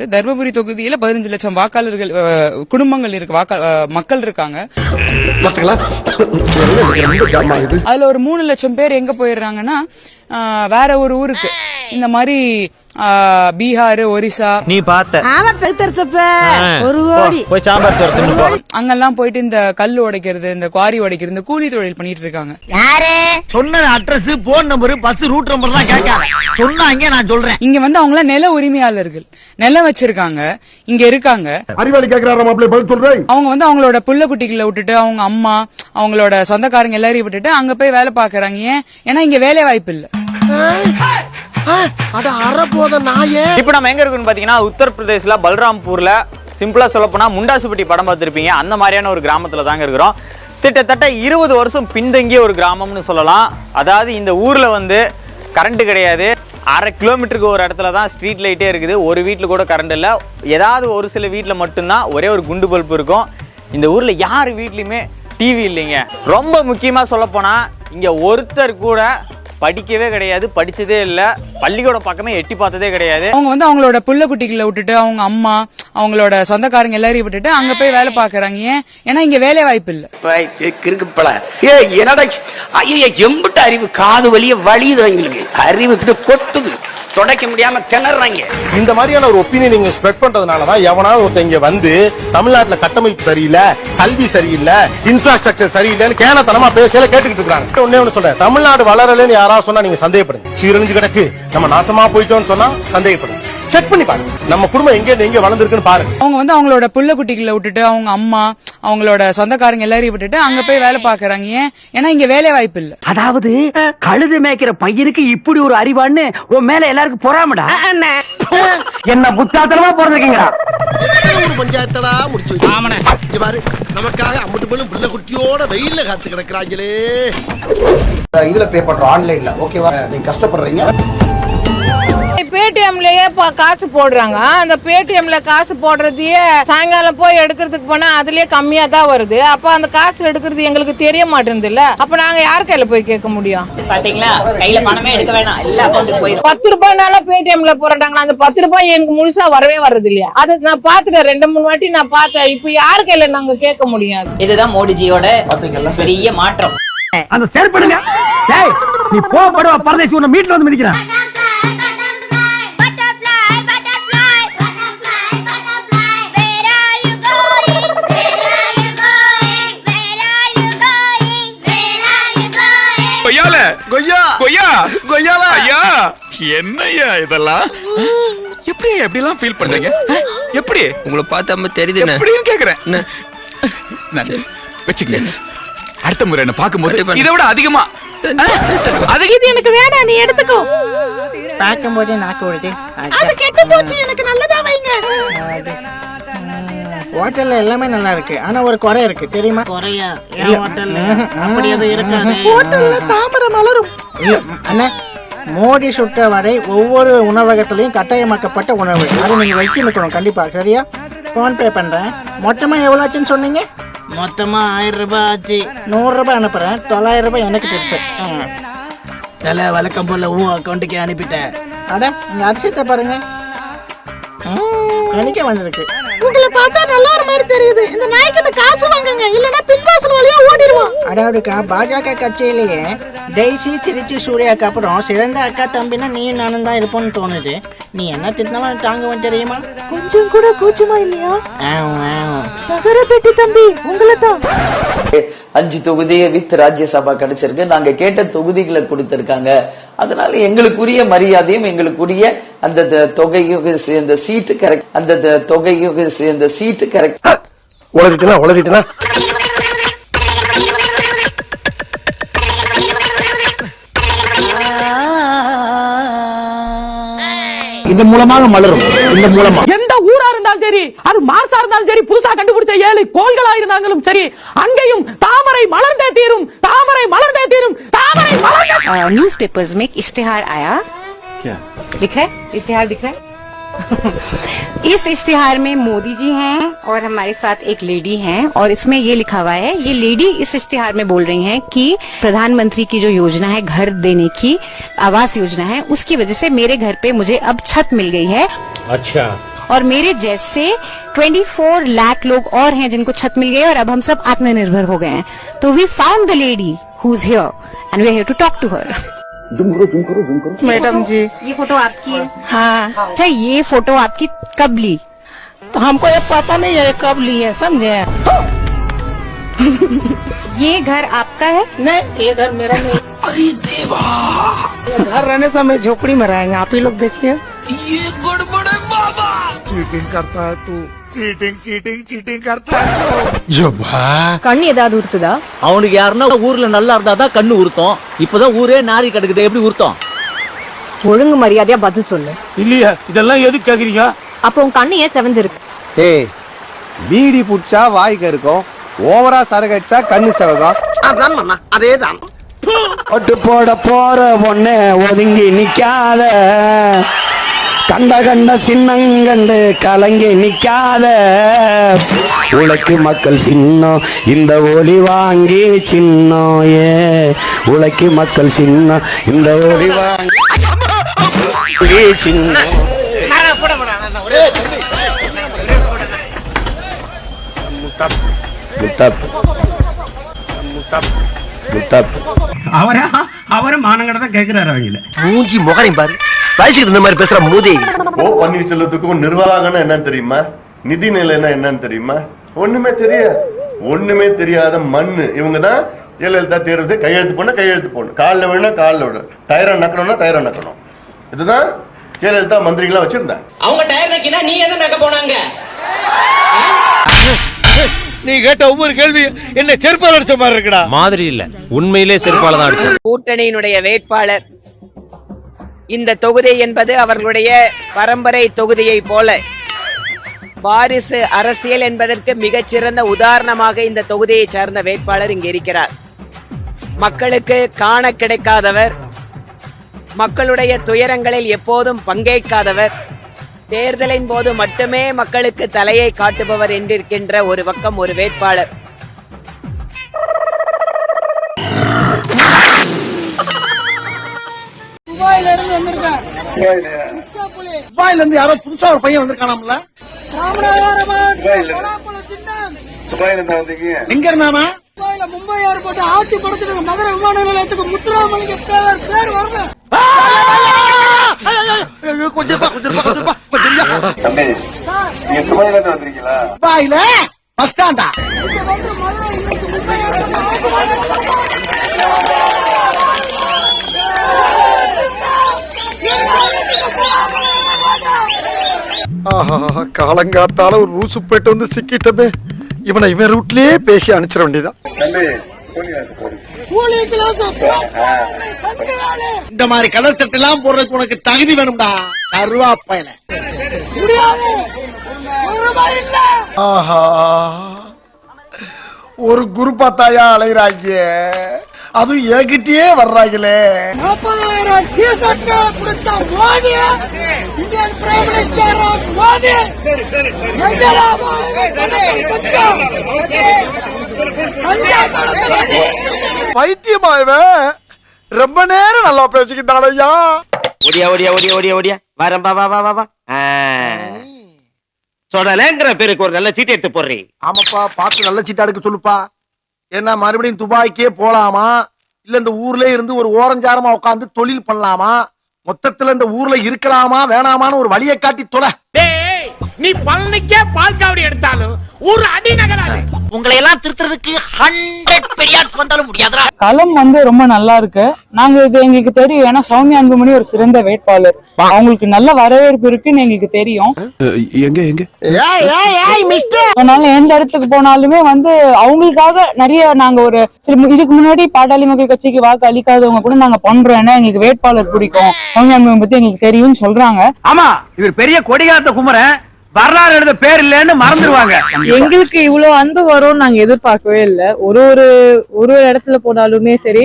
தர்மபுரி தொகுதியில பதினஞ்சு லட்சம் வாக்காளர்கள் குடும்பங்கள் இருக்கு வாக்கா மக்கள் இருக்காங்க. அதுல ஒரு மூணு லட்சம் பேர் எங்க போயிடுறாங்கன்னா வேற ஒரு ஊருக்கு. இந்த மாதிரி பீகார் ஒரிசா. நீ பார்த்த. ஆமா ஒரு கோடி. போய் சாம்பார் சோறு தின்னு போ. அங்கெல்லாம் போயிட்டு இந்த கல் உடைக்கிறது இந்த குவாரி உடைக்கிறது இந்த கூலி தொழில் பண்ணிட்டு இருக்காங்க. சொன்ன address phone number bus route number எல்லாம் கேட்காத. சொன்னாங்க நான் சொல்றேன். இங்க வந்து அவங்கள நில உரிமையாளர்கள் நிலம் வச்சிருக்காங்க இங்க இருக்காங்க. அறிவாளி கேக்குறாரு மாப்பிள்ளை பதில் சொல்றேன்? அவங்க வந்து அவங்களோட புள்ள குட்டிகளை விட்டுட்டு அவங்க அம்மா அவங்களோட சொந்தக்காரங்க எல்லாரையும் விட்டுட்டு அங்க போய் வேலை பாக்குறாங்க ஏன்? ஏன்னா இங்க வேலை வாய்ப்பு இல்ல. அட அற போத நாயே. இப்போ நம்ம எங்க இருக்கோம்னு பாத்தீங்கன்னா உத்தரப்பிரதேஷ்ல பல்ராம்பூர்ல சிம்பிளா சொல்ல போனா முண்டாசுப்பட்டி படம் பார்த்திருப்பீங்க. அந்த மாதிரியான ஒரு கிராமத்துல தாங்க இருக்கிறோம். கிட்டத்தட்ட இருபது வருஷம் பின்தங்கிய ஒரு கிராமம்னு சொல்லலாம். அதாவது இந்த ஊர்ல வந்து கரண்ட் கிடையாது. அரை கிலோமீட்டருக்கு ஒரு இடத்துல தான் ஸ்ட்ரீட் லைட்டே இருக்குது. ஒரு வீட்டில் கூட கரண்ட் இல்லை. ஏதாவது ஒரு சில வீட்டில் மட்டும்தான் ஒரே ஒரு குண்டு பல்ப் இருக்கும். இந்த ஊரில் யார் வீட்லேயுமே டிவி இல்லைங்க. ரொம்ப முக்கியமாக சொல்லப்போனால் இங்கே ஒருத்தர் கூட படிக்கவே கிடையாது படிச்சதே இல்லை. பள்ளிக்கூட பக்கமே எட்டி பார்த்ததே கிடையாது. அவங்க வந்து அவங்களோட புள்ள குட்டிகளை விட்டுட்டு அவங்க அம்மா அவங்களோட சொந்தக்காரங்க எல்லாரையும் விட்டுட்டு அங்க போய் வேலை பாக்குறாங்க ஏன்? ஏன்னா இங்க வேலை வாய்ப்பு இல்ல. ஏ என்னடா ஐயா எம்பிட்ட அறிவு காது வலிய வலியுது அவங்களுக்கு அறிவு கொட்டுது. தொடக்க முடியாம திணறாங்க. இந்த மாதிரியான ஒரு ஒப்பீனியன் நீங்க ஸ்ப்ரெட் பண்றதுனாலதான் எவனாவது ஒருத்த இங்க வந்து தமிழ்நாட்டுல கட்டமைப்பு சரியில்லை கல்வி சரியில்லை இன்ஃப்ராஸ்ட்ரக்சர் சரியில்லைன்னு கேனத்தனமா பேசல கேட்டுக்கிட்டு இருக்காங்க ஒண்ணே ஒண்ணு சொல்றேன். தமிழ்நாடு வளரலன்னு யாராவது சொன்னா நீங்க சந்தேகப்படுங்க. சீரழிஞ்சு கிடக்கு. நம்ம நாசமா போயிட்டோம்னு சொன்னா சந்தேகப்படுங்க. செக் பண்ணி பாருங்க நம்ம குடும்பம் எங்க இருந்து எங்க வளர்ந்துருக்குன்னு பாருங்க அவங்க வந்து அவங்களோட புள்ள குட்டிகளை விட்டுட்டு அவங்க அம்மா அவங்களோட சொந்தக்காரங்க எல்லாரையும் விட்டுட்டு அங்க போய் வேலை பாக்குறாங்க ஏன்? ஏன்னா இங்க வேலை வாய்ப்பு இல்ல. அதாவது கழுது மேய்க்கிற பையனுக்கு இப்படி ஒரு அறிவான்னு உன் மேல எல்லாருக்கும் பொறாமடா? என்ன புத்தாத்தனமா பிறந்திருக்கீங்களா? ஒரு பஞ்சாயத்தடா முடிச்சு. இங்க பாரு நமக்காக அம்பட்டு போலும் பிள்ளை குட்டியோட வெயில்ல காத்து கிடக்குறாங்களே. இதுல பே பண்றோம் ஆன்லைன்ல ஓகேவா நீங்க கஷ்டப்படுறீங்க. பேடிஎம்லயே காசு போடுறாங்க. அந்த பேடிஎம்ல காசு போடுறதையே சாயங்காலம் போய் எடுக்கிறதுக்கு போனா அதுலயே கம்மியா தான் வருது. அப்ப அந்த காசு எடுக்கிறது எங்களுக்கு தெரிய மாட்டேங்குது இல்ல அப்ப நாங்க யார் கையில போய் கேட்க முடியும்? பாத்தீங்களா? கையில பணமே எடுக்க வேணாம். எல்லா அக்கௌண்ட்டுக்கு போயிடும் பத்து ரூபாய்னால பேடிஎம்ல போறாங்க அந்த பத்து ரூபாய் எனக்கு முழுசா வரவே வர்றது இல்லையா? அது நான் பாத்துட்டேன். ரெண்டு மூணு வாட்டி நான் பார்த்தேன் இப்ப யார் கையில நாங்க கேட்க முடியாது? இதுதான் மோடிஜியோட பெரிய மாற்றம். அந்த செயற்படுங்க டேய் நீ போப்படுவா பரதேசி உன்னை மீட்ல வந்து மிதிக்கிறான். கொய்யா கொய்யால? ஐயா! என்னய்யா இதெல்லாம்? எப்படி எப்படிலாம் ஃபீல் பண்றீங்க? எப்படி? உங்களை பார்த்தா தெரியுது எப்படின்னு கேக்குறேன். நான் வச்சுக்கங்க. அடுத்த முறை என்ன பார்க்கும்போது இதை விட அதிகமா. அது இது எனக்கு வேணாம் நீ எடுத்துக்கோ. பார்க்கும்போதே நாக்கு விடுது அது கெட்டு போச்சு. எனக்கு நல்லதா வைங்க. ஹோட்டல்ல எல்லாமே நல்லா இருக்கு. ஆனா ஒரு குறை இருக்கு. தெரியுமா? குறையா? ஹோட்டல்ல அப்படி எதுவும் இருக்காது. ஹோட்டல்ல தாமரை மலரும். அண்ணா மோடி சுட்ட வடை ஒவ்வொரு உணவகத்திலையும் கட்டாயமாக்கப்பட்ட உணவு. அது நீங்க வைக்கணும் கண்டிப்பா. சரியா? போன் பே பண்றேன். மொத்தமா எவ்வளவு ஆச்சுன்னு சொன்னீங்க? மொத்தமா ஆயிரம் ரூபாய் ஆச்சு. நூறு ரூபாய் அனுப்புறேன். தொள்ளாயிரம் ரூபாய் எனக்கு டிப்ஸ் தலை வழக்கம் போல உன் அக்கௌண்ட்டுக்கு அனுப்பிட்டேன். அட இங்க அரிசியத்தை பாருங்க. ம், எனக்கே வந்திருக்கு. உங்களை பார்த்தா நல்ல ஒரு மாதிரி தெரியுது. இந்த நாய்க்கிட்ட காசு வாங்குங்க. இல்லனா பின்வாசல் வழியா ஓடிடுவோம். அடாவதுக்கா பாஜக கட்சியிலேயே டெய்ஸி திருச்சி சூர்யாக்கு அப்புறம் சிறந்த அக்கா தம்பினா நீயும் நானும் தான் இருப்போம்னு தோணுது. நீ என்ன திட்டினாலும் தாங்குவேன் தெரியுமா? கொஞ்சம் கூட கூச்சமா இல்லையா. தகர பெட்டி தம்பி உங்களை தான் அஞ்சு தொகுதி வித் ராஜ்யசபா கிடைச்சிருக்கு. நாங்க கேட்ட தொகுதிகளை கொடுத்திருக்காங்க. அதனால எங்களுக்குரிய மரியாதையும் எங்களுக்குரிய அந்த த- தொகையும் இந்த சீட்டு கரெக்ட் அந்த தொகையும் இந்த சீட்டு கரெக்ட் உளறிட்டுனா உளறிட்டுனா? இது மூலமாக மலரும் இந்த மூலமா எந்த ஊரா இருந்தாலும் சரி அது மாசா இருந்தாலும் சரி புதுசா கண்டுபிடிச்ச ஏழு கோள்களா இருந்தாலும் சரி அங்கேயும் தாமரை மலர்ந்தே தீரும் தாமரை மலர்ந்தே தீரும் தாமரை மலர்ந்தே न्यूज पेपर्स में एक इश्तेहार आया क्या दिख रहा है इश्तेहार दिख रहा है इस इश्तिहार में मोदी जी हैं और हमारे साथ एक लेडी हैं और इसमें ये लिखा हुआ है ये लेडी इस इश्तेहार में बोल रही हैं कि प्रधानमंत्री की जो योजना है घर देने की आवास योजना है उसकी वजह से मेरे घर पे मुझे अब छत मिल गई है। अच्छा। और मेरे जैसे 24 लाख लोग और हैं जिनको छत मिल गई और अब हम सब आत्मनिर्भर हो गए हैं। तो we found the lady who is here and we are here to talk to her madam ji. ये फ़ोटो आपकी है? हाँ। अच्छा ये फ़ोटो आपकी कब ली? तो हमको ये पता नहीं है कब ली है समझे? ये घर आपका है? नहीं ये घर मेरा नहीं। अरे देवा! ये घर रहने से हमें झोपड़ी में रहेंगे आप ही लोग देखिए। கண் ஏதாவது உறுத்துதா அவனுக்கு யாருன்னா ஊர்ல நல்லா இருந்தாதான் கண்ணு உருத்தம் இப்பதான் ஊரே நாரி கிடக்குது. எப்படி உருத்தம் ஒழுங்கு மரியாதையா பதில் சொல்லு. இல்லையா இதெல்லாம் எது கேக்குறீங்க? அப்போ உன் கண்ணு ஏன் செவந்து இருக்கு ஏய் பீடி புடிச்சா வாய்க்கு இருக்கும் ஓவரா சரக்கு அடிச்சா கண்ணு செவகம் அதான் அதேதான். ஒட்டு போட போற பொண்ணு ஒதுங்கி நிக்காத. கண்ட கண்ட சின்னங்கண்டு கலங்கி நிக்காத. உழைக்கு மக்கள் சின்னம் இந்த ஒளி வாங்கி சின்னம் ஏ உழைக்கு மக்கள் சின்னம் இந்த ஒளி வாங்கி சின்னம். முட்டப் முட்டப் அவரா? அவரை மானங்கடதான் கேக்குறாரு அவங்கள மூஞ்சி முகரையும் பாரு. வயசுக்கு இந்த மாதிரி பேசுற மூதே. ஓ பன்னீர்செல்வத்துக்கும் நிர்வாகம்னா என்னன்னு தெரியுமா? நிதி நிலைன்னா என்னன்னு தெரியுமா? ஒண்ணுமே தெரியாது. ஒண்ணுமே தெரியாத மண்ணு. இவங்க தான் ஜெயலலிதா தேர்வு கையெழுத்து போன கையெழுத்து போடணும். காலில் விழா காலில் விட. டயரை நக்கணும்னா டயரை நக்கணும். இதுதான் ஜெயலலிதா மந்திரிகளா வச்சிருந்தாங்க அவங்க டயர் நக்கினா நீ எதை நக்க போனாங்க? நீ கேட்ட ஒவ்வொரு கேள்வி என்ன செருப்பால் அடிச்ச மாதிரி இருக்குடா. மாதிரி இல்ல. உண்மையிலே செருப்பால தான் அடிச்சது கூட்டணியினுடைய வேட்பாளர் இந்த தொகுதி என்பது அவர்களுடைய பரம்பரை தொகுதியை போல. வாரிசு அரசியல் என்பதற்கு மிகச்சிறந்த உதாரணமாக இந்த தொகுதியை சார்ந்த வேட்பாளர் இங்கு இருக்கிறார். மக்களுக்கு காண கிடைக்காதவர் மக்களுடைய துயரங்களில் எப்போதும் பங்கேற்காதவர் தேர்தலின் போது மட்டுமே மக்களுக்கு தலையை காட்டுபவர் என்றிருக்கின்ற ஒரு பக்கம் ஒரு வேட்பாளர். துபாயில இருந்து யாரோ புதுசா ஒரு பையன் வந்திருக்கானாம்ல? எங்க இருந்தானா மும்பை ஏர்போர்ட் ஆட்சி படுத்துட்டு மதுரை விமான நிலையத்துக்கு முத்துராமலிங்க தேவர் பேர் வரல கொஞ்சம் துபாயில பஸ் ஸ்டாண்டா? காலங்காத்தால ஒரு ரூசு போயிட்டு வந்து சிக்கிட்டமே. இவனை இவன் ரூட்லயே பேசி அனுப்பிச்சிட வேண்டியதான் இந்த மாதிரி கலர் சட்டை எல்லாம் போடுறதுக்கு உனக்கு தகுதி வேணும்டா. கருவா பயல ஆஹா. ஒரு குரு பார்த்தாயா அலைகிறாங்க அதுவும் என்கிட்டயே வர்றாங்களே நாற்பதாயிரம் டிஷர்ட் கொடுத்த Modi Indian prime minister Modi எங்கடா மோடி? பைத்தியமா இவன் ரொம்ப நேரம் நல்லா பேசிக்கிட்டான் ஐயா. ஓடியா ஓடியா ஓடியா ஓடியா ஓடியா. வரேன் வா வா வா வா வா. சொடலேங்கிற பேருக்கு ஒரு நல்ல சீட்டு எடுத்து போடுறீ. ஆமாப்பா பார்த்து நல்ல சீட்டா எடுக்க சொல்லுப்பா. ஏன்னா மறுபடியும் துபாய்க்கே போலாமா? இல்ல இந்த ஊர்ல இருந்து ஒரு ஓரஞ்சாரமா உட்காந்து தொழில் பண்ணலாமா? மொத்தத்துல இந்த ஊர்ல இருக்கலாமா வேணாமான்னு ஒரு வழியை காட்டி தொலை நீ பழனிக்கே பால் காவடி எடுத்தாலும் ஒரு அடி நகராது. உங்களை எல்லாம் திருத்துறதுக்கு ஹண்ட்ரட் பெரியார்ஸ் வந்தாலும் முடியாதுடா. களம் வந்து ரொம்ப நல்லா இருக்கு. நாங்க இது எங்களுக்கு தெரியும். ஏன்னா சௌமியா அன்புமணி ஒரு சிறந்த வேட்பாளர். அவங்களுக்கு நல்ல வரவேற்பு இருக்குன்னு எங்களுக்கு தெரியும். எங்க எங்க? அதனால எந்த இடத்துக்கு போனாலுமே வந்து அவங்களுக்காக நிறைய நாங்க ஒரு சில இதுக்கு முன்னாடி பாட்டாளி மக்கள் கட்சிக்கு வாக்கு அளிக்காதவங்க கூட நாங்க பண்றோம். ஏன்னா எங்களுக்கு வேட்பாளர் பிடிக்கும். சௌமியா அன்புமணி பத்தி எங்களுக்கு தெரியும்னு சொல்றாங்க. ஆமா இவர் பெரிய கொடிகாத்த குமரன். வரலாறு எழுத பேர் இல்லைன்னு மறந்துடுவாங்க எங்களுக்கு இவ்வளவு அன்பு வரும்னு நாங்க எதிர்பார்க்கவே இல்ல. ஒரு ஒரு ஒரு ஒரு இடத்துல போனாலுமே சரி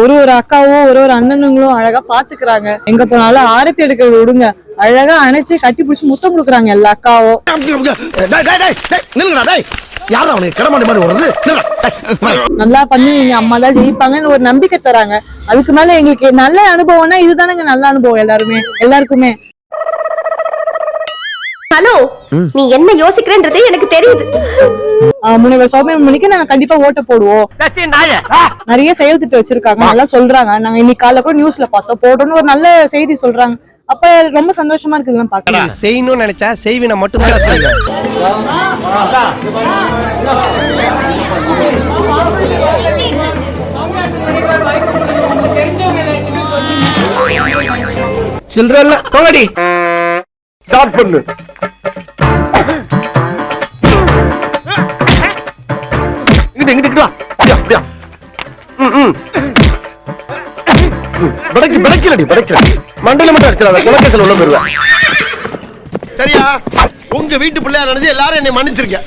ஒரு ஒரு அக்காவும் ஒரு ஒரு அண்ணனுங்களும் அழகா பாத்துக்கிறாங்க. எங்க போனாலும் ஆரத்தி எடுக்கிறது விடுங்க. அழகா அணைச்சு கட்டி பிடிச்சு முத்தம் கொடுக்குறாங்க எல்லா அக்காவும். நல்லா பண்ணுவீங்க அம்மா தான் ஜெயிப்பாங்கன்னு ஒரு நம்பிக்கை தராங்க. அதுக்கு மேல எங்களுக்கு நல்ல அனுபவம்னா இதுதானங்க நல்ல அனுபவம் எல்லாருமே எல்லாருக்குமே. ஹலோ நீ என்ன யோசிக்கிறேன்றது எனக்கு தெரியுது. ஆஹ் முனைவர் சௌமியமணிக்கு நாங்க கண்டிப்பா ஓட்டு போடுவோம். நிறைய செயல் திட்டம் வச்சிருக்காங்க நல்லா சொல்றாங்க. நாங்க இன்னைக்கு காலைல கூட நியூஸ்ல பார்த்தோம். போடுறோம்னு ஒரு நல்ல செய்தி சொல்றாங்க. அப்ப ரொம்ப சந்தோஷமா இருக்குதுன்னு பாக்கலாம் செய்யணும்னு நினைச்சா செய்வின மட்டும் தான் செய்வேன் சில்றல்ல போகடி ஸ்டார்ட் பண்ணு. இங்கிட்டு இங்கிட்டு வா. அப்படியா படைக்கு படைக்கலடி படைக்கல மண்டல மட்டும் அடிச்சிடாத குலக்கத்தில் உள்ள போயிருவேன். சரியா? உங்க வீட்டு பிள்ளையா நினைச்சு எல்லாரும் என்னை மன்னிச்சிருக்க